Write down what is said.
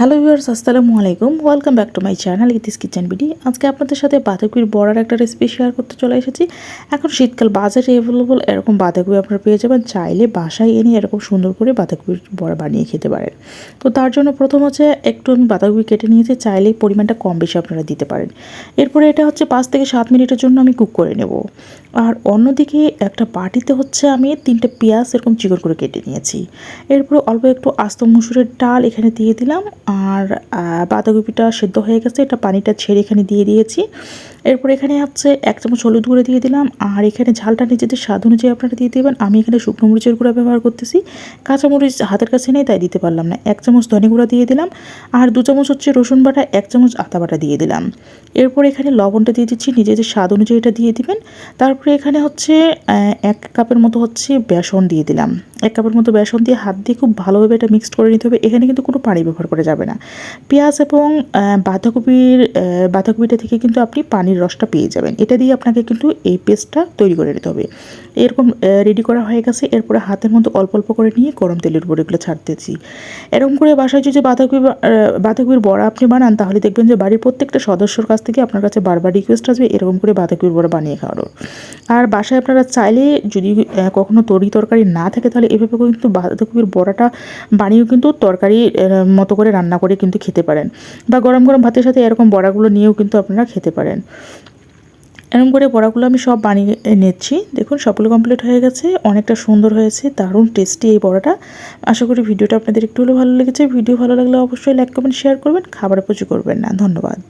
Hello viewers, আসসালামু আলাইকুম। Welcome back to my channel Iti's kitchen BD আজকে আপনাদের সাথে বাঁধাকপির বড়ার একটা রেসিপি শেয়ার করতে চলে এসেছি। এখন শীতকাল, বাজারে অ্যাভেলেবল এরকম বাঁধাকপি আপনারা পেয়ে যাবেন। চাইলে বাসায় এনে এরকম সুন্দর করে বাঁধাকপির বড়া বানিয়ে খেতে পারেন। তো তার জন্য প্রথম হচ্ছে একটু আমি বাঁধাকপি কেটে নিয়েছি চাইলে পরিমাণটা কম বেশি আপনারা দিতে পারেন। এরপরে এটা হচ্ছে পাঁচ থেকে সাত মিনিটের জন্য আমি কুক করে নেব। আর অন্যদিকে একটা বাটিতে হচ্ছে আমি তিনটে পেঁয়াজ এরকম চিকন করে কেটে নিয়েছি। এরপর অল্প একটু আস্ত মুসুরের ডাল এখানে দিয়ে দিলাম। আর বাঁধাকপিটা সেদ্ধ হয়ে গেছে। এটা পানিটা ছেড়ে এখানে দিয়ে দিয়েছি। এরপর এখানে হচ্ছে এক চামচ হলুদ গুঁড়ো দিয়ে দিলাম। আর এখানে ঝালটা নিজেদের স্বাদ অনুযায়ী আপনারা দিয়ে দেবেন, আমি এখানে শুকনো মরিচের গুঁড়া ব্যবহার করতেছি। কাঁচামরিচ হাতের কাছে নেই, তাই দিতে পারলাম না। এক চামচ ধনে গুঁড়া দিয়ে দিলাম। আর দু চামচ হচ্ছে রসুন বাটা, এক চামচ আতা বাটা দিয়ে দিলাম। এরপর এখানে লবণটা দিয়ে দিচ্ছি নিজেদের স্বাদ অনুযায়ী এটা দিয়ে দিবেন। তারপরে এখানে হচ্ছে এক কাপের মতো হচ্ছে বেসন দিয়ে দিলাম। এক কাপের মতো বেসন দিয়ে হাত দিয়ে খুব ভালোভাবে এটা মিক্সড করে নিতে হবে। এখানে কিন্তু কোনো পানি ব্যবহার করা যাবে না। পেঁয়াজ এবং বাঁধাকপির বাঁধাকপিটা থেকে কিন্তু আপনি পানির রসটা পেয়ে যাবেন। এটা দিয়ে আপনাকে কিন্তু এই পেস্টটা তৈরি করে নিতে হবে। এরকম রেডি করা হয়ে গেছে। এরপরে হাতের মধ্যে অল্প অল্প করে নিয়ে গরম তেলের উপর এগুলো ছাড়তেছি এরকম করে বাসায় যদি বাঁধাকপি বাঁধাকপির বড়া আপনি বানান, তাহলে দেখবেন যে বাড়ির প্রত্যেকটা সদস্যর কাছ থেকে আপনার কাছে বারবার রিকোয়েস্ট আসবে এরকম করে বাঁধাকপির বড়া বানিয়ে খাওয়ানোর। আর বাসায় আপনারা চাইলে যদি কখনো তরি তরকারি না থাকে, তাহলে এভাবে কিন্তু বাঁধাকপির বড়াটা বানিয়েও কিন্তু তরকারি মতো করে রান্না করে কিন্তু খেতে পারেন। বা গরম গরম ভাতের সাথে এরকম বড়াগুলো নিয়েও কিন্তু আপনারা খেতে পারেন। এরকম করে বড়াগুলো আমি সব বানিয়ে নিচ্ছি দেখুন, সবগুলো কমপ্লিট হয়ে গেছে। অনেকটা সুন্দর হয়েছে, দারুণ টেস্টি এই বড়াটা। আশা করি ভিডিওটা আপনাদের একটু হলেও ভালো লেগেছে। ভিডিও ভালো লাগলে অবশ্যই লাইক কমেন্ট শেয়ার করবেন। খাবার পুজো করবেন না। ধন্যবাদ।